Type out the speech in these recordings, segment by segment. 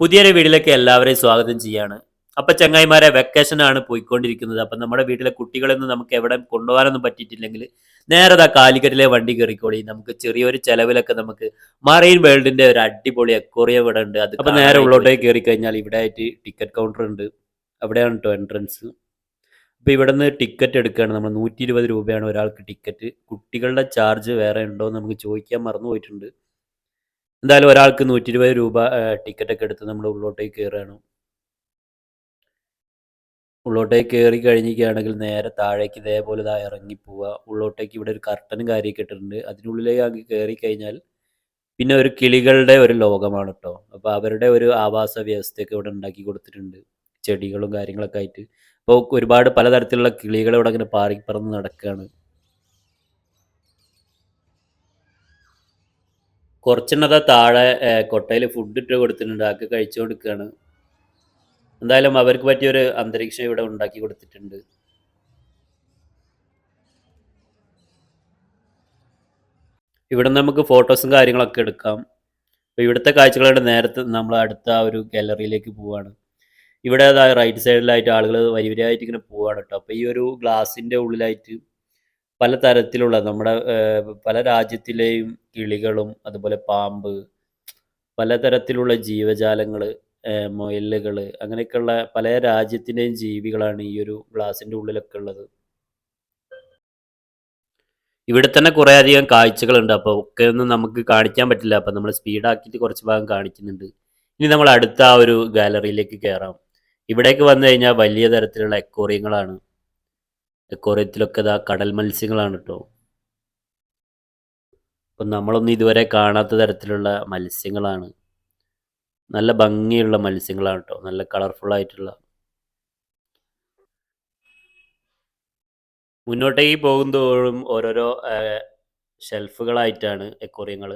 പുതിയൊരു വീട്ടിലേക്ക് എല്ലാവരെയും സ്വാഗതം ചെയ്യാണ്. അപ്പൊ ചങ്ങായിമാരെ വെക്കേഷൻ ആണ് പോയിക്കൊണ്ടിരിക്കുന്നത്. അപ്പൊ നമ്മുടെ വീട്ടിലെ കുട്ടികളൊന്നും നമുക്ക് എവിടെ കൊണ്ടുപോകാനൊന്നും പറ്റിയിട്ടില്ലെങ്കിൽ നേരെ ആ കാലിക്കറ്റിലെ വണ്ടി കയറിക്കോളി. നമുക്ക് ചെറിയൊരു ചെലവിലൊക്കെ നമുക്ക് മറൈൻ വേൾഡിന്റെ ഒരു അടിപൊളി അക്വറിയം ഇവിടെ ഉണ്ട്. അത് അപ്പൊ നേരെ ഉള്ളോട്ടേ കയറി കഴിഞ്ഞാൽ ഇവിടെ ആയിട്ട് ടിക്കറ്റ് കൗണ്ടർ ഉണ്ട്. അവിടെയാണ് കേട്ടോ എൻട്രൻസ് അപ്പൊ ഇവിടെ നിന്ന് ടിക്കറ്റ് എടുക്കുകയാണ്. നമ്മൾ നൂറ്റി ഇരുപത് രൂപയാണ് ഒരാൾക്ക് ടിക്കറ്റ് കുട്ടികളുടെ ചാർജ് വേറെ ഉണ്ടോ എന്ന് നമുക്ക് ചോദിക്കാൻ മറന്നു പോയിട്ടുണ്ട് എന്തായാലും ഒരാൾക്ക് നൂറ്റി ഇരുപത് രൂപ ടിക്കറ്റ് ഒക്കെ എടുത്ത് നമ്മൾ ഉള്ളോട്ടേക്ക് കയറുകയാണ് ഉള്ളോട്ടേക്ക് കയറി കഴിഞ്ഞിരിക്കുകയാണെങ്കിൽ നേരെ താഴേക്ക് ഇതേപോലെ ഇതാ ഇറങ്ങി പോവുക. ഉള്ളോട്ടേക്ക് ഇവിടെ ഒരു കർട്ടനും കാര്യമൊക്കെ ഇട്ടിട്ടുണ്ട്. അതിനുള്ളിലേക്ക് കയറി കഴിഞ്ഞാൽ പിന്നെ ഒരു കിളികളുടെ ഒരു ലോകമാണ് കേട്ടോ അപ്പോൾ അവരുടെ ഒരു ആവാസ വ്യവസ്ഥയൊക്കെ ഇവിടെ ഉണ്ടാക്കി കൊടുത്തിട്ടുണ്ട്. ചെടികളും കാര്യങ്ങളൊക്കെ ആയിട്ട്. അപ്പോൾ ഒരുപാട് പലതരത്തിലുള്ള കിളികൾ ഇവിടെ ഇങ്ങനെ പാറി പറന്ന് നടക്കുകയാണ്. കുറച്ചെണ്ണത താഴെ കൊട്ടയിൽ ഫുഡ് ഇട്ട് കൊടുത്തിട്ടുണ്ട്. അതൊക്കെ കഴിച്ചു കൊടുക്കുകയാണ് എന്തായാലും അവർക്ക് പറ്റിയൊരു അന്തരീക്ഷം ഇവിടെ ഉണ്ടാക്കി കൊടുത്തിട്ടുണ്ട്. ഇവിടെ നമുക്ക് ഫോട്ടോസും കാര്യങ്ങളൊക്കെ എടുക്കാം. അപ്പോൾ ഇവിടുത്തെ കാഴ്ചകളുടെ നേരത്തെ നമ്മൾ അടുത്ത ഒരു ഗാലറിയിലേക്ക് പോവാണ്. ഇവിടെ റൈറ്റ് സൈഡിലായിട്ട് ആളുകൾ വരി വരിയായിട്ട് ഇങ്ങനെ പോവാണ് കേട്ടോ. അപ്പോൾ ഈ ഒരു ഗ്ലാസിന്റെ ഉള്ളിലായിട്ട് പല തരത്തിലുള്ള നമ്മുടെ പല രാജ്യത്തിലെയും കിളികളും അതുപോലെ പാമ്പ് പലതരത്തിലുള്ള ജീവജാലങ്ങൾ മുയലുകൾ അങ്ങനെയൊക്കെയുള്ള പല രാജ്യത്തിന്റെയും ജീവികളാണ് ഈ ഒരു ഗ്ലാസിന്റെ ഉള്ളിലൊക്കെ ഉള്ളത്. ഇവിടെ തന്നെ കുറേ അധികം കാഴ്ചകളുണ്ട്. അപ്പോൾ ഒക്കെ ഒന്നും നമുക്ക് കാണിക്കാൻ പറ്റില്ല. അപ്പോൾ നമ്മൾ സ്പീഡാക്കിയിട്ട് കുറച്ച് ഭാഗം കാണിക്കുന്നുണ്ട്. ഇനി നമ്മൾ അടുത്ത ആ ഒരു ഗാലറിയിലേക്ക് കയറാം ഇവിടേക്ക് വന്നു കഴിഞ്ഞാൽ വലിയ തരത്തിലുള്ള എക്കോറിയങ്ങളാണ് എക്കോറിയത്തിലൊക്കെ ഇതാ കടൽ മത്സ്യങ്ങളാണ് കേട്ടോ അപ്പം നമ്മളൊന്നും ഇതുവരെ കാണാത്ത തരത്തിലുള്ള മത്സ്യങ്ങളാണ്. നല്ല ഭംഗിയുള്ള മത്സ്യങ്ങളാണ് കേട്ടോ നല്ല കളർഫുൾ ആയിട്ടുള്ള. മുന്നോട്ടേക്ക് പോകുന്തോറും ഓരോരോ ഷെൽഫുകളായിട്ടാണ് എക്കോറിയങ്ങൾ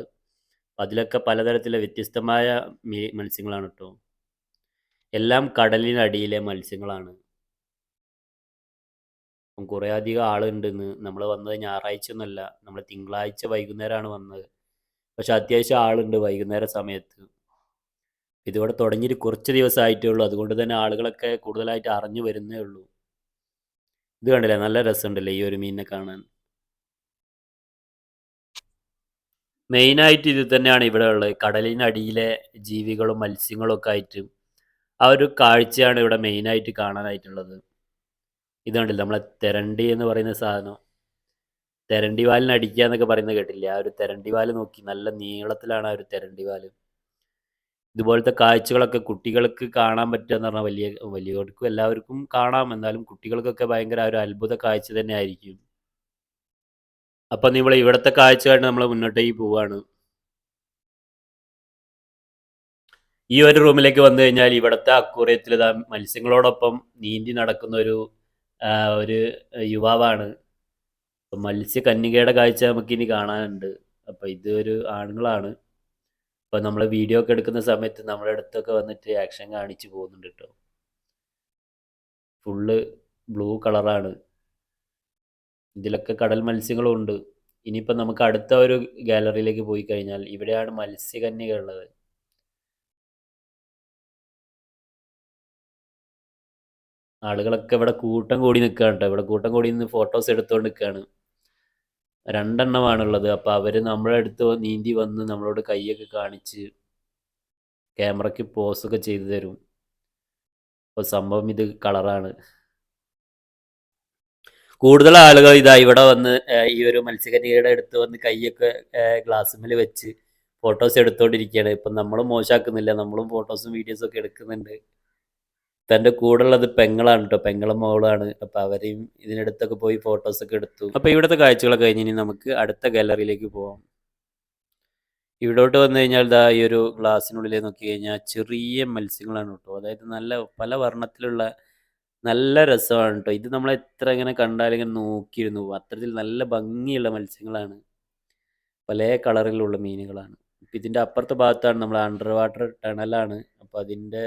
അതിലൊക്കെ പലതരത്തിലെ വ്യത്യസ്തമായ മത്സ്യങ്ങളാണ് കേട്ടോ എല്ലാം കടലിനടിയിലെ മത്സ്യങ്ങളാണ്. അപ്പം കുറേ അധികം ആളുണ്ടെന്ന്. നമ്മൾ വന്നത് ഞായറാഴ്ച ഒന്നുമല്ല നമ്മൾ തിങ്കളാഴ്ച വൈകുന്നേരമാണ് വന്നത്. പക്ഷെ അത്യാവശ്യം ആളുണ്ട് വൈകുന്നേര സമയത്ത്. ഇതിവിടെ തുടങ്ങിയിട്ട് കുറച്ച് ദിവസമായിട്ടേ ഉള്ളൂ. അതുകൊണ്ട് തന്നെ ആളുകളൊക്കെ കൂടുതലായിട്ട് അറിഞ്ഞു വരുന്നേ ഉള്ളൂ. ഇത് കണ്ടില്ലേ? നല്ല രസമുണ്ടല്ലേ ഈ ഒരു മീനിനെ കാണാൻ? മെയിനായിട്ട് ഇത് തന്നെയാണ് ഇവിടെ ഉള്ളത്. കടലിനടിയിലെ ജീവികളും മത്സ്യങ്ങളും ഒക്കെ ആയിട്ട് ആ ഒരു കാഴ്ചയാണ് ഇവിടെ മെയിനായിട്ട് കാണാനായിട്ടുള്ളത്. ഇത് കണ്ടില്ല? നമ്മളെ തെരണ്ടി എന്ന് പറയുന്ന സാധനം. തെരണ്ടി വാലിന് അടിക്കുക എന്നൊക്കെ പറയുന്നത് കേട്ടില്ലേ? ആ ഒരു തെരണ്ടി വാൽ നോക്കി. നല്ല നീളത്തിലാണ് ആ ഒരു തെരണ്ടി വാൽ. ഇതുപോലത്തെ കാഴ്ചകളൊക്കെ കുട്ടികൾക്ക് കാണാൻ പറ്റുക എന്ന് പറഞ്ഞാൽ വലിയ വലിയവർക്കും എല്ലാവർക്കും കാണാം. എന്നാലും കുട്ടികൾക്കൊക്കെ ഭയങ്കര ഒരു അത്ഭുത കാഴ്ച തന്നെ ആയിരിക്കും. അപ്പം നമ്മൾ ഇവിടുത്തെ കാഴ്ചയായിട്ട് നമ്മൾ മുന്നോട്ടേക്ക് പോവാണ്. ഈ ഒരു റൂമിലേക്ക് വന്നു കഴിഞ്ഞാൽ ഇവിടുത്തെ അക്കൂറിയത്തിൽ മത്സ്യങ്ങളോടൊപ്പം നീന്തി നടക്കുന്ന ഒരു ഒരു യുവാവാണ്. മത്സ്യ കന്യകയുടെ കാഴ്ച നമുക്കിനി കാണാനുണ്ട്. അപ്പോൾ ഇത് ഒരു ആണുങ്ങളാണ്. അപ്പോൾ നമ്മൾ വീഡിയോ ഒക്കെ എടുക്കുന്ന സമയത്ത് നമ്മുടെ അടുത്തൊക്കെ വന്നിട്ട് ആക്ഷൻ കാണിച്ചു പോകുന്നുണ്ട് കേട്ടോ. ഫുള്ള് ബ്ലൂ കളറാണ്. ഇതിലൊക്കെ കടൽ മത്സ്യങ്ങളും ഉണ്ട്. ഇനിയിപ്പോൾ നമുക്ക് അടുത്ത ഒരു ഗാലറിയിലേക്ക് പോയി കഴിഞ്ഞാൽ ഇവിടെയാണ് മത്സ്യകന്യക ഉള്ളത്. ആളുകളൊക്കെ ഇവിടെ കൂട്ടം കൂടി നിൽക്കുകയാണ് കേട്ടോ ഇവിടെ കൂട്ടം കൂടി നിന്ന് ഫോട്ടോസ് എടുത്തുകൊണ്ട് നിൽക്കുകയാണ് രണ്ടെണ്ണമാണുള്ളത്. അപ്പോൾ അവർ നമ്മളെ അടുത്ത് നീന്തി വന്ന് നമ്മളോട് കൈയൊക്കെ കാണിച്ച് ക്യാമറയ്ക്ക് പോസൊക്കെ ചെയ്തു തരും. അപ്പോൾ സംഭവം ഇത് കളറാണ് കൂടുതൽ ആളുകൾ ഇതാ ഇവിടെ വന്ന് ഈ ഒരു മത്സ്യകന്യകയുടെ അടുത്ത് വന്ന് കൈയൊക്കെ ഗ്ലാസ്സിൽ വെച്ച് ഫോട്ടോസ് എടുത്തുകൊണ്ടിരിക്കുകയാണ് ഇപ്പം നമ്മളും മോശമാക്കുന്നില്ല നമ്മളും ഫോട്ടോസും വീഡിയോസും ഒക്കെ എടുക്കുന്നുണ്ട്. തന്റെ കൂടെ ഉള്ളത് പെങ്ങളാണ് കേട്ടോ പെങ്ങളെ മോളാണ്. അപ്പോൾ അവരെയും ഇതിനടുത്തൊക്കെ പോയി ഫോട്ടോസൊക്കെ എടുത്തു. അപ്പോൾ ഇവിടുത്തെ കാഴ്ചകളൊക്കെ കഴിഞ്ഞ് ഇനി നമുക്ക് അടുത്ത ഗാലറിയിലേക്ക് പോവാം. ഇവിടോട്ട് വന്നു കഴിഞ്ഞാൽ ദാ ഈ ഒരു ഗ്ലാസ്സിനുള്ളിൽ നോക്കി കഴിഞ്ഞാൽ ചെറിയ മത്സ്യങ്ങളാണ് കേട്ടോ അതായത് നല്ല പല വർണത്തിലുള്ള നല്ല രസമാണ് കേട്ടോ ഇത് നമ്മൾ എത്ര ഇങ്ങനെ കണ്ടാൽ ഇങ്ങനെ നോക്കിയിരുന്നു. അത്തരത്തിൽ നല്ല ഭംഗിയുള്ള മത്സ്യങ്ങളാണ്. പല കളറിലുള്ള മീനുകളാണ്. ഇതിന്റെ അപ്പുറത്തെ ഭാഗത്താണ് നമ്മൾ അണ്ടർ വാട്ടർ ടണലാണ് അപ്പോൾ അതിന്റെ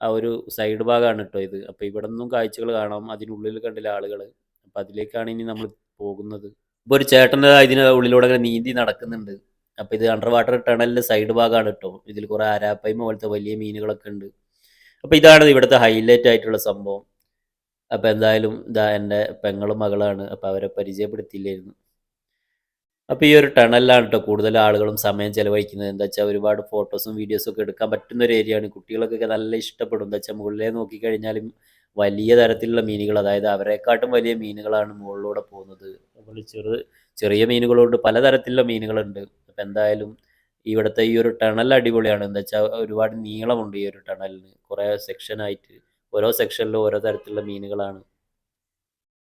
ആ ഒരു സൈഡ് ഭാഗമാണ് കേട്ടോ ഇത്. അപ്പോൾ ഇവിടെ നിന്നും കാഴ്ചകൾ കാണാം. അതിനുള്ളിൽ കണ്ടില്ല ആളുകൾ അപ്പോൾ അതിലേക്കാണ് ഇനി നമ്മൾ പോകുന്നത്. ഇപ്പൊ ഒരു ചേട്ടന്റെ ഇതിന് ഉള്ളിലൂടെ അങ്ങനെ നീന്തി നടക്കുന്നുണ്ട്. അപ്പോൾ ഇത് അണ്ടർ വാട്ടർ ടണലിന്റെ സൈഡ് ഭാഗമാണ് കേട്ടോ ഇതിൽ കുറേ അരാപ്പൈമ പോലത്തെ വലിയ മീനുകളൊക്കെ ഉണ്ട്. അപ്പോൾ ഇതാണ് ഇവിടുത്തെ ഹൈലൈറ്റ് ആയിട്ടുള്ള സംഭവം. അപ്പോൾ എന്തായാലും ഇതാ എന്റെ പെങ്ങളും മകളാണ്. അപ്പോൾ അവരെ പരിചയപ്പെടുത്തിയില്ലായിരുന്നു. അപ്പോൾ ഈ ഒരു ടണലിലാണ് കേട്ടോ കൂടുതൽ ആളുകളും സമയം ചെലവഴിക്കുന്നത്. എന്താ വെച്ചാൽ ഒരുപാട് ഫോട്ടോസും വീഡിയോസും ഒക്കെ എടുക്കാൻ പറ്റുന്ന ഒരു ഏരിയയാണ് കുട്ടികൾക്കൊക്കെ നല്ല ഇഷ്ടപ്പെടും. എന്താ വെച്ചാൽ മുകളിലേ നോക്കിക്കഴിഞ്ഞാലും വലിയ തരത്തിലുള്ള മീനുകൾ അതായത് അവരെക്കാട്ടും വലിയ മീനുകളാണ് മുകളിലൂടെ പോകുന്നത്. അതുപോലെ ചെറു ചെറിയ മീനുകളുണ്ട് പലതരത്തിലുള്ള മീനുകളുണ്ട്. അപ്പം എന്തായാലും ഇവിടുത്തെ ഈ ഒരു ടണൽ അടിപൊളിയാണ്. എന്താ വെച്ചാൽ ഒരുപാട് നീളമുണ്ട് ഈ ഒരു ടണലിന്. കുറേ സെക്ഷനായിട്ട് ഓരോ സെക്ഷനിലും ഓരോ തരത്തിലുള്ള മീനുകളാണ്.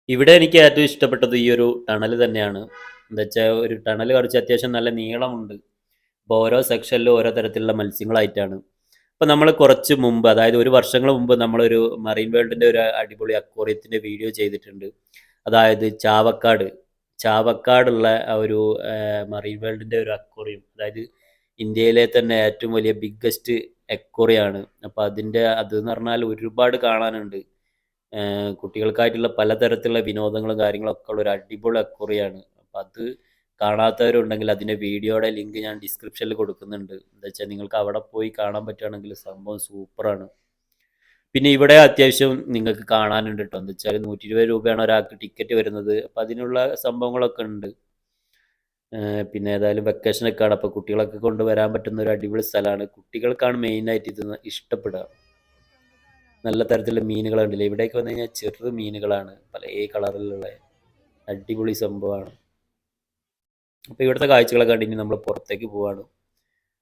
ഇവിടെ എനിക്ക് ഏറ്റവും ഇഷ്ടപ്പെട്ടത് ഈ ഒരു ടണൽ തന്നെയാണ്. എന്താ വെച്ചാൽ ഒരു ടണൽ കുറച്ച് അത്യാവശ്യം നല്ല നീളമുണ്ട്. അപ്പോൾ ഓരോ സെക്ഷനിലും ഓരോ തരത്തിലുള്ള മത്സ്യങ്ങളായിട്ടാണ്. അപ്പോൾ നമ്മൾ കുറച്ച് മുമ്പ് അതായത് ഒരു വർഷങ്ങൾ മുമ്പ് നമ്മളൊരു മറീൻ വേൾഡിന്റെ ഒരു അടിപൊളി അക്വോറിയത്തിന്റെ വീഡിയോ ചെയ്തിട്ടുണ്ട്. അതായത് ചാവക്കാട്. ചാവക്കാടുള്ള ഒരു മറീൻ വേൾഡിന്റെ ഒരു അക്വോറിയം അതായത് ഇന്ത്യയിലെ തന്നെ ഏറ്റവും വലിയ ബിഗ്ഗസ്റ്റ് എക്കോറിയാണ് അപ്പോൾ അതിന്റെ അത് എന്ന് പറഞ്ഞാൽ ഒരുപാട് കാണാനുണ്ട്. കുട്ടികൾക്കായിട്ടുള്ള പലതരത്തിലുള്ള വിനോദങ്ങളും കാര്യങ്ങളൊക്കെ ഉള്ള ഒരു അടിപൊളി അക്വോറിയാണ് അപ്പോൾ അത് കാണാത്തവരുണ്ടെങ്കിൽ അതിന്റെ വീഡിയോയുടെ ലിങ്ക് ഞാൻ ഡിസ്ക്രിപ്ഷനിൽ കൊടുക്കുന്നുണ്ട്. എന്താ വെച്ചാൽ നിങ്ങൾക്ക് അവിടെ പോയി കാണാൻ പറ്റുകയാണെങ്കിൽ സംഭവം സൂപ്പറാണ്. പിന്നെ ഇവിടെ അത്യാവശ്യം നിങ്ങൾക്ക് കാണാനുണ്ട് കേട്ടോ എന്താ വെച്ചാൽ നൂറ്റി ഇരുപത് രൂപയാണ് ഒരാൾക്ക് ടിക്കറ്റ് വരുന്നത്. അപ്പോൾ അതിനുള്ള സംഭവങ്ങളൊക്കെ ഉണ്ട്. പിന്നെ ഏതായാലും വെക്കേഷനൊക്കെ ആണ്. അപ്പോൾ കുട്ടികളൊക്കെ കൊണ്ടുവരാൻ പറ്റുന്ന ഒരു അടിപൊളി സ്ഥലമാണ്. കുട്ടികൾക്കാണ് മെയിനായിട്ട് ഇത് ഇഷ്ടപ്പെടുക. നല്ല തരത്തിലുള്ള മീനുകളുണ്ടല്ലോ ഇവിടേക്ക് വന്നു കഴിഞ്ഞാൽ ചെറു മീനുകളാണ്. പല ഏ കളറിലുള്ള അടിപൊളി സംഭവമാണ്. അപ്പോൾ ഇവിടുത്തെ കാഴ്ചകളൊക്കെ കണ്ടിട്ട് നമ്മൾ പുറത്തേക്ക് പോവാണ്.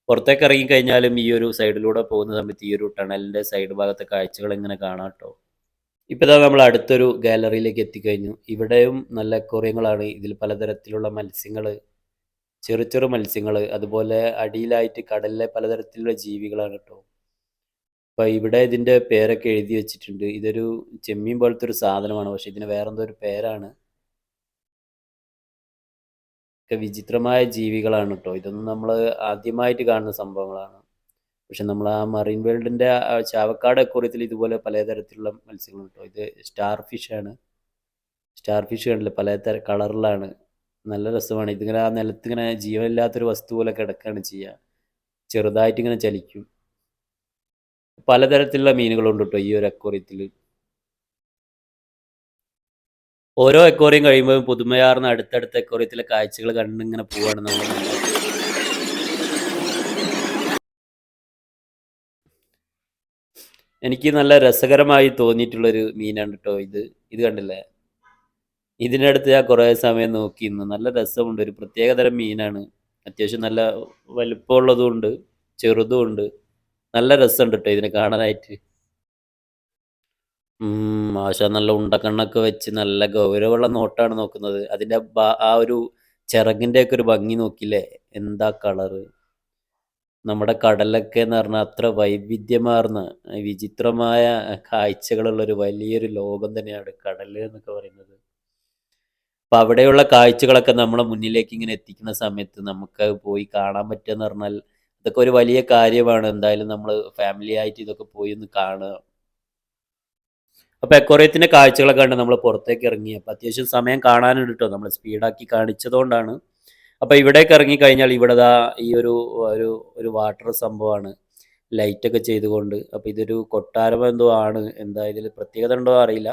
പുറത്തേക്ക് ഇറങ്ങിക്കഴിഞ്ഞാലും ഈ ഒരു സൈഡിലൂടെ പോകുന്ന സമയത്ത് ഈ ഒരു ടണലിന്റെ സൈഡ് ഭാഗത്തെ കാഴ്ചകൾ ഇങ്ങനെ കാണാം കേട്ടോ ഇപ്പോൾ നമ്മൾ അടുത്തൊരു ഗാലറിയിലേക്ക് എത്തിക്കഴിഞ്ഞു. ഇവിടെയും നല്ല അക്വേറിയങ്ങളാണ്. ഇതിൽ പലതരത്തിലുള്ള മത്സ്യങ്ങൾ ചെറു ചെറു മത്സ്യങ്ങൾ അതുപോലെ അടിയിലായിട്ട് കടലിലെ പലതരത്തിലുള്ള ജീവികളാണ് കേട്ടോ അപ്പോൾ ഇവിടെ ഇതിന്റെ പേരൊക്കെ എഴുതി വെച്ചിട്ടുണ്ട്. ഇതൊരു ചെമ്മീൻ പോലത്തെ ഒരു സാധനമാണ്. പക്ഷേ ഇതിന് വേറെന്തോ ഒരു പേരാണ്. ഒക്കെ വിചിത്രമായ ജീവികളാണ് കേട്ടോ ഇതൊന്നും നമ്മൾ ആദ്യമായിട്ട് കാണുന്ന സംഭവങ്ങളാണ്. പക്ഷെ നമ്മൾ ആ മറീൻ വേൾഡിന്റെ ചാവക്കാട് അക്വറിയത്തിൽ ഇതുപോലെ പലതരത്തിലുള്ള മത്സ്യങ്ങളുണ്ട് കേട്ടോ ഇത് സ്റ്റാർ ഫിഷാണ് സ്റ്റാർ ഫിഷ് കണ്ടില്ല പലതര കളറിലാണ് നല്ല രസമാണ്. ഇതിങ്ങനെ ആ നിലത്ത് ഇങ്ങനെ ജീവനില്ലാത്തൊരു വസ്തു പോലെ കിടക്കുകയാണ് ചെയ്യുക ചെറുതായിട്ട് ഇങ്ങനെ ചലിക്കും. പലതരത്തിലുള്ള മീനുകളുണ്ട് കേട്ടോ ഈ ഒരു അക്വറിയത്തിൽ ഓരോ എക്കോറിയും കഴിയുമ്പോഴും പുതുമയാർന്ന അടുത്തടുത്ത എക്കോറിയത്തിലെ കാഴ്ചകൾ കണ്ടിങ്ങനെ പോവാണ് നമ്മൾ എനിക്ക് നല്ല രസകരമായി തോന്നിയിട്ടുള്ളൊരു മീനാണ് കേട്ടോ ഇത്. ഇത് കണ്ടില്ലേ? ഇതിനടുത്ത് ഞാൻ കുറേ സമയം നോക്കി നോക്കിയിരുന്നു നല്ല രസമുണ്ട്. ഒരു പ്രത്യേകതരം മീനാണ്. അത്യാവശ്യം നല്ല വലുപ്പമുള്ളതും ഉണ്ട് ചെറുതും ഉണ്ട് നല്ല രസമുണ്ട് കേട്ടോ ഇതിനെ കാണാനായിട്ട്. ആശ നല്ല ഉണ്ടക്കണ്ണൊക്കെ വെച്ച് നല്ല ഗൗരവമുള്ള നോട്ടാണ് നോക്കുന്നത്. അതിന്റെ ആ ഒരു ചിറകിന്റെ ഒക്കെ ഒരു ഭംഗി നോക്കില്ലേ? എന്താ കളറ് നമ്മുടെ കടലൊക്കെ എന്ന് പറഞ്ഞാൽ അത്ര വൈവിധ്യമാർന്ന വിചിത്രമായ കാഴ്ചകളുള്ള ഒരു വലിയൊരു ലോകം തന്നെയാണ് കടൽ എന്നൊക്കെ പറയുന്നത്. അപ്പം അവിടെയുള്ള കാഴ്ചകളൊക്കെ നമ്മളെ മുന്നിലേക്ക് ഇങ്ങനെ എത്തിക്കുന്ന സമയത്ത് നമുക്ക് പോയി കാണാൻ പറ്റുക എന്ന് പറഞ്ഞാൽ ഇതൊക്കെ ഒരു വലിയ കാര്യമാണ്. എന്തായാലും നമ്മൾ ഫാമിലി ആയിട്ട് ഇതൊക്കെ പോയി ഒന്ന് കാണുക. അപ്പോൾ എക്കോറിയത്തിന്റെ കാഴ്ചകളൊക്കെ കണ്ട് നമ്മൾ പുറത്തേക്ക് ഇറങ്ങി. അപ്പോൾ അത്യാവശ്യം സമയം കാണാനുണ്ട് കേട്ടോ നമ്മൾ സ്പീഡാക്കി കാണിച്ചതുകൊണ്ടാണ്. അപ്പോൾ ഇവിടേക്ക് ഇറങ്ങിക്കഴിഞ്ഞാൽ ഇവിടെ ദാ ഈ ഒരു ഒരു ഒരു വാട്ടർ സംഭവമാണ്. ലൈറ്റൊക്കെ ചെയ്തുകൊണ്ട്. അപ്പോൾ ഇതൊരു കൊട്ടാരം എന്തോ ആണ്. എന്താ ഇതിൽ പ്രത്യേകത ഉണ്ടോ അറിയില്ല.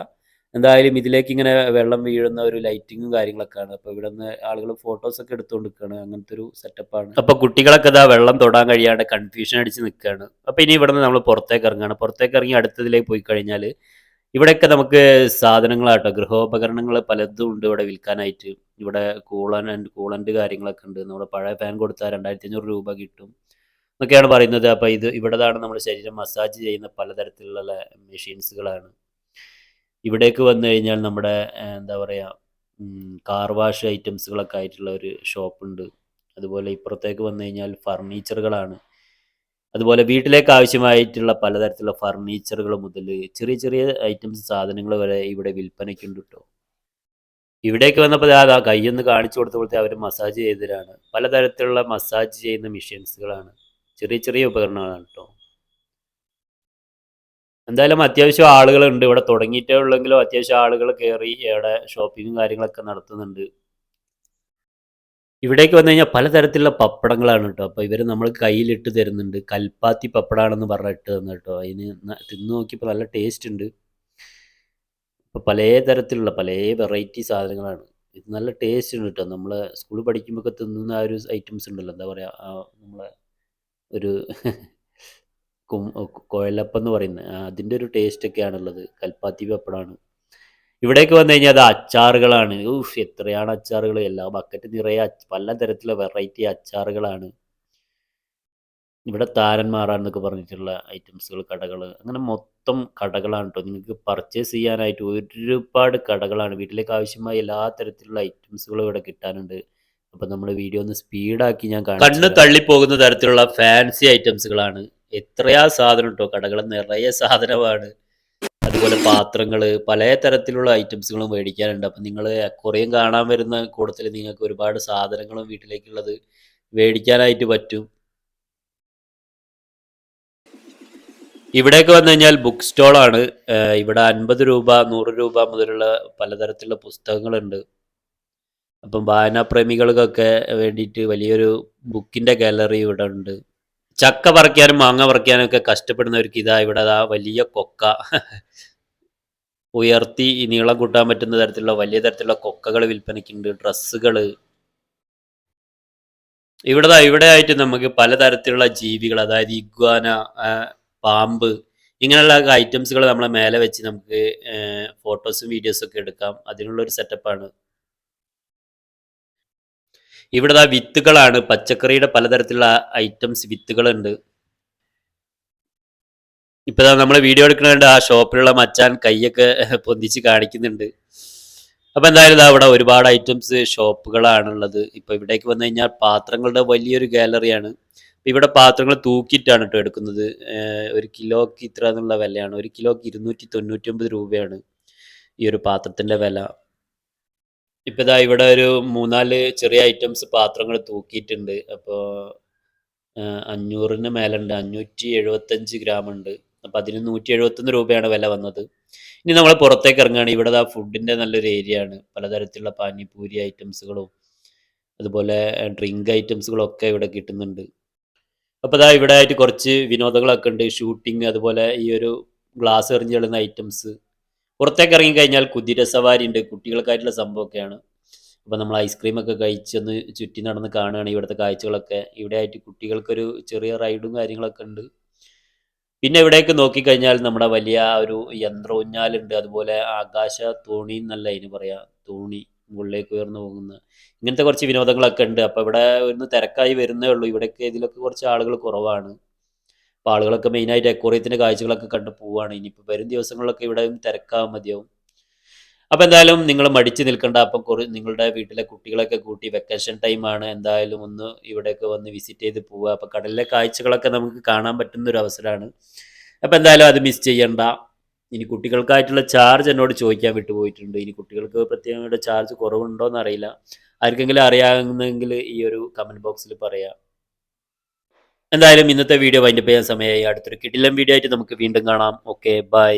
എന്തായാലും ഇതിലേക്ക് ഇങ്ങനെ വെള്ളം വീഴുന്ന ഒരു ലൈറ്റിങ്ങും കാര്യങ്ങളൊക്കെ ആണ്. അപ്പോൾ ഇവിടെ നിന്ന് ആളുകൾ ഫോട്ടോസൊക്കെ എടുത്തുകൊണ്ട് നിൽക്കുകയാണ് അങ്ങനത്തെ ഒരു സെറ്റപ്പാണ് അപ്പോൾ കുട്ടികളൊക്കെ ഇതാ വെള്ളം തൊടാൻ കഴിയാണ്ട് കൺഫ്യൂഷൻ അടിച്ച് നിൽക്കുകയാണ്. അപ്പോൾ ഇനി ഇവിടെ നിന്ന് നമ്മൾ പുറത്തേക്ക് ഇറങ്ങുകയാണ്. പുറത്തേക്ക് ഇറങ്ങി അടുത്തതിലേക്ക് പോയി കഴിഞ്ഞാൽ ഇവിടെയൊക്കെ നമുക്ക് സാധനങ്ങളാട്ടോ. ഗൃഹോപകരണങ്ങൾ പലതും ഉണ്ട് ഇവിടെ വിൽക്കാനായിട്ട്. ഇവിടെ കൂളൻ ആൻഡ് കൂളന്റ് കാര്യങ്ങളൊക്കെ ഉണ്ട്. നമ്മുടെ പഴയ ഫാൻ കൊടുത്താൽ രണ്ടായിരത്തി അഞ്ഞൂറ് രൂപ കിട്ടും എന്നൊക്കെയാണ് പറയുന്നത്. അപ്പോൾ ഇത് ഇവിടെതാണ് നമ്മുടെ ശരീരം മസാജ് ചെയ്യുന്ന പലതരത്തിലുള്ള മെഷീൻസുകളാണ് ഇവിടേക്ക് വന്നു കഴിഞ്ഞാൽ നമ്മുടെ എന്താ പറയുക കാർ വാഷ് ഐറ്റംസുകളൊക്കെ ആയിട്ടുള്ള ഒരു ഷോപ്പുണ്ട് അതുപോലെ ഇപ്പുറത്തേക്ക് വന്നു കഴിഞ്ഞാൽ ഫർണിച്ചറുകളാണ് അതുപോലെ വീട്ടിലേക്ക് ആവശ്യമായിട്ടുള്ള പലതരത്തിലുള്ള ഫർണിച്ചറുകൾ മുതൽ ചെറിയ ചെറിയ ഐറ്റംസ് സാധനങ്ങൾ വരെ ഇവിടെ വിൽപ്പനയ്ക്കുണ്ട് കേട്ടോ ഇവിടേക്ക് വന്നപ്പോൾ ആ കയ്യൊന്ന് കാണിച്ചു കൊടുത്തപ്പോഴത്തെ അവർ മസാജ് ചെയ്തതാണ് പലതരത്തിലുള്ള മസാജ് ചെയ്യുന്ന മെഷീൻസുകളാണ് ചെറിയ ചെറിയ ഉപകരണങ്ങളാണ് കേട്ടോ എന്തായാലും അത്യാവശ്യം ആളുകളുണ്ട്. ഇവിടെ തുടങ്ങിയിട്ടേ ഉള്ളെങ്കിലും അത്യാവശ്യം ആളുകൾ കയറി ഇവിടെ ഷോപ്പിങ്ങും കാര്യങ്ങളൊക്കെ നടത്തുന്നുണ്ട്. ഇവിടേക്ക് വന്നു കഴിഞ്ഞാൽ പലതരത്തിലുള്ള പപ്പടങ്ങളാണ് കേട്ടോ അപ്പോൾ ഇവർ നമ്മൾ കയ്യിലിട്ട് തരുന്നുണ്ട്. കൽപ്പാത്തി പപ്പടാണെന്ന് പറഞ്ഞിട്ട് തന്നു കേട്ടോ അതിന് തിന്നു നോക്കിയപ്പോൾ നല്ല ടേസ്റ്റ് ഉണ്ട്. അപ്പോൾ പല തരത്തിലുള്ള പല വെറൈറ്റി സാധനങ്ങളാണ്. ഇത് നല്ല ടേസ്റ്റ് ഉണ്ട് കേട്ടോ നമ്മൾ സ്കൂളിൽ പഠിക്കുമ്പോൾ തിന്നുന്ന ആ ഒരു ഐറ്റംസ് ഉണ്ടല്ലോ. എന്താ പറയുക നമ്മളെ ഒരു കുഴലപ്പം എന്ന് പറയുന്നത് അതിന്റെ ഒരു ടേസ്റ്റ് ഒക്കെയാണുള്ളത്. കൽപ്പാത്തി പപ്പടമാണ് ഇവിടേക്ക് വന്നു കഴിഞ്ഞാൽ അത് അച്ചാറുകളാണ്. ഊഫ് എത്രയാണ് അച്ചാറുകൾ എല്ലാ ബക്കറ്റ് നിറയെ പലതരത്തിലുള്ള പല തരത്തിലുള്ള വെറൈറ്റി അച്ചാറുകളാണ്. ഇവിടെ താരന്മാറാന്നൊക്കെ പറഞ്ഞിട്ടുള്ള ഐറ്റംസുകൾ കടകൾ അങ്ങനെ മൊത്തം കടകളാണ് കേട്ടോ നിങ്ങൾക്ക് പർച്ചേസ് ചെയ്യാനായിട്ട് ഒരുപാട് കടകളാണ്. വീട്ടിലേക്ക് ആവശ്യമായ എല്ലാ തരത്തിലുള്ള ഐറ്റംസുകളും ഇവിടെ കിട്ടാനുണ്ട്. അപ്പം നമ്മൾ വീഡിയോ ഒന്ന് സ്പീഡാക്കി ഞാൻ കണ്ണ് തള്ളിപ്പോകുന്ന തരത്തിലുള്ള ഫാൻസി ഐറ്റംസുകളാണ് എത്രയാ സാധനം കേട്ടോ കടകൾ നിറയെ സാധനമാണ്. അതുപോലെ പാത്രങ്ങൾ പല തരത്തിലുള്ള ഐറ്റംസുകളും മേടിക്കാനുണ്ട്. അപ്പം നിങ്ങൾ കൊറിയൻ കാണാൻ വരുന്ന കൂട്ടത്തിൽ നിങ്ങൾക്ക് ഒരുപാട് സാധനങ്ങളും വീട്ടിലേക്കുള്ളത് മേടിക്കാനായിട്ട് പറ്റും. ഇവിടേക്ക് വന്നു കഴിഞ്ഞാൽ ബുക്ക് സ്റ്റോളാണ് ഇവിടെ അൻപത് രൂപ നൂറ് രൂപ മുതലുള്ള പലതരത്തിലുള്ള പുസ്തകങ്ങളുണ്ട്. അപ്പം വായനാപ്രേമികൾക്കൊക്കെ വേണ്ടിയിട്ട് വലിയൊരു ബുക്കിന്റെ ഗാലറി ഇവിടെ ഉണ്ട്. ചക്ക പറിക്കാനും മാങ്ങ പറിക്കാനും ഒക്കെ കഷ്ടപ്പെടുന്നവർക്ക് ഇതാ ഇവിടെ ദാ വലിയ കൊക്ക. ഉയർത്തി നീളം കൂട്ടാൻ പറ്റുന്ന തരത്തിലുള്ള വലിയ തരത്തിലുള്ള കൊക്കകൾ വിൽപ്പനയ്ക്കുണ്ട് ഡ്രസ്സുകൾ ഇവിടെ ഇവിടെ ആയിട്ട് നമുക്ക് പലതരത്തിലുള്ള ജീവികൾ അതായത് ഇഗ്വാന പാമ്പ് ഇങ്ങനെയുള്ള ഐറ്റംസുകൾ നമ്മളെ മേലെ വെച്ച് നമുക്ക് ഫോട്ടോസും വീഡിയോസും ഒക്കെ എടുക്കാം. അതിനുള്ള ഒരു സെറ്റപ്പാണ്. ഇവിടെ ആ വിത്തുകളാണ്. പച്ചക്കറിയുടെ പലതരത്തിലുള്ള ഐറ്റംസ് വിത്തുകളുണ്ട്. ഇപ്പൊ നമ്മൾ വീഡിയോ എടുക്കുന്നുണ്ട് ആ ഷോപ്പിലുള്ള മച്ചാൻ കൈയൊക്കെ പൊന്തിച്ച് കാണിക്കുന്നുണ്ട്. അപ്പൊ എന്തായാലും ഇതാ ഇവിടെ ഒരുപാട് ഐറ്റംസ് ഷോപ്പുകളാണുള്ളത്. ഇപ്പൊ ഇവിടേക്ക് വന്നു കഴിഞ്ഞാൽ പാത്രങ്ങളുടെ വലിയൊരു ഗാലറിയാണ് ഇവിടെ പാത്രങ്ങൾ തൂക്കിയിട്ടാണ് കേട്ടോ എടുക്കുന്നത്. ഒരു കിലോക്ക് ഇത്ര എന്നുള്ള വിലയാണ്. ഒരു കിലോക്ക് ഇരുന്നൂറ്റി തൊണ്ണൂറ്റി ഒമ്പത് രൂപയാണ് ഈ ഒരു പാത്രത്തിന്റെ വില. ഇപ്പൊ ഇതാ ഇവിടെ ഒരു മൂന്നാൽ ചെറിയ ഐറ്റംസ് പാത്രങ്ങൾ തൂക്കിയിട്ടുണ്ട്. അപ്പോൾ അഞ്ഞൂറിന് മേലുണ്ട്. അഞ്ഞൂറ്റി എഴുപത്തഞ്ച് ഗ്രാം ഉണ്ട്. അപ്പം അതിന് നൂറ്റി എഴുപത്തൊന്ന് രൂപയാണ് വില വന്നത്. ഇനി നമ്മൾ പുറത്തേക്ക് ഇറങ്ങുകയാണ്. ഇവിടെ ആ ഫുഡിന്റെ നല്ലൊരു ഏരിയ ആണ്. പലതരത്തിലുള്ള പാനിപൂരി ഐറ്റംസുകളും അതുപോലെ ഡ്രിങ്ക് ഐറ്റംസുകളും ഒക്കെ ഇവിടെ കിട്ടുന്നുണ്ട്. അപ്പോൾ അതാ ഇവിടെ ആയിട്ട് കുറച്ച് വിനോദങ്ങളൊക്കെ ഉണ്ട്. ഷൂട്ടിങ് അതുപോലെ ഈ ഒരു ഗ്ലാസ് എറിഞ്ഞ് ഐറ്റംസ് പുറത്തേക്ക് ഇറങ്ങിക്കഴിഞ്ഞാൽ കുതിര സവാരി ഉണ്ട് കുട്ടികൾക്കായിട്ടുള്ള സംഭവമൊക്കെയാണ്. അപ്പോൾ നമ്മൾ ഐസ്ക്രീം ഒക്കെ കഴിച്ചൊന്ന് ചുറ്റി നടന്ന് കാണുകയാണ് ഇവിടുത്തെ കാഴ്ചകളൊക്കെ. ഇവിടെ ആയിട്ട് കുട്ടികൾക്കൊരു ചെറിയ റൈഡും കാര്യങ്ങളൊക്കെ ഉണ്ട്. പിന്നെ ഇവിടേക്ക് നോക്കിക്കഴിഞ്ഞാൽ നമ്മുടെ വലിയ ഒരു യന്ത്ര ഉഞ്ഞാലുണ്ട് അതുപോലെ ആകാശ തോണി എന്നല്ല അതിന് പറയാ തോണി മുകളിലേക്ക് ഉയർന്നു പോകുന്ന. ഇങ്ങനത്തെ കുറച്ച് വിനോദങ്ങളൊക്കെ ഉണ്ട്. അപ്പോൾ ഇവിടെ ഒന്ന് തിരക്കായി വരുന്നേ ഉള്ളൂ. ഇവിടെയൊക്കെ ഇതിലൊക്കെ കുറച്ച് ആളുകൾ കുറവാണ്. അപ്പോൾ ആളുകളൊക്കെ മെയിനായിട്ട് അക്വറിയത്തിന്റെ കാഴ്ചകളൊക്കെ കണ്ട് പോവുകയാണ് ഇനിയിപ്പോൾ വരും ദിവസങ്ങളിലൊക്കെ ഇവിടെ തിരക്കാൻ മതിയാവും. അപ്പോൾ എന്തായാലും നിങ്ങൾ മടിച്ച് നിൽക്കേണ്ട. അപ്പം കുറേ നിങ്ങളുടെ വീട്ടിലെ കുട്ടികളൊക്കെ കൂട്ടി വെക്കേഷൻ ടൈമാണ് എന്തായാലും ഒന്ന് ഇവിടെയൊക്കെ വന്ന് വിസിറ്റ് ചെയ്ത് പോവുക. അപ്പോൾ കടലിലെ കാഴ്ചകളൊക്കെ നമുക്ക് കാണാൻ പറ്റുന്ന ഒരു അവസരമാണ് അപ്പോൾ എന്തായാലും അത് മിസ് ചെയ്യണ്ട. ഇനി കുട്ടികൾക്കായിട്ടുള്ള ചാർജ് എന്നോട് ചോദിക്കാൻ വിട്ടുപോയിട്ടുണ്ട്. ഇനി കുട്ടികൾക്ക് പ്രത്യേകമായിട്ട് ചാർജ് കുറവുണ്ടോ എന്ന് അറിയില്ല ആർക്കെങ്കിലും അറിയാവുന്നെങ്കിൽ ഈ ഒരു കമന്റ് ബോക്സിൽ പറയാം. എന്തായാലും ഇന്നത്തെ വീഡിയോ വൈൻഡപ്പ് ചെയ്യാൻ സമയമായി. അടുത്തൊരു കിടിലം വീഡിയോ ആയിട്ട് നമുക്ക് വീണ്ടും കാണാം. Okay bye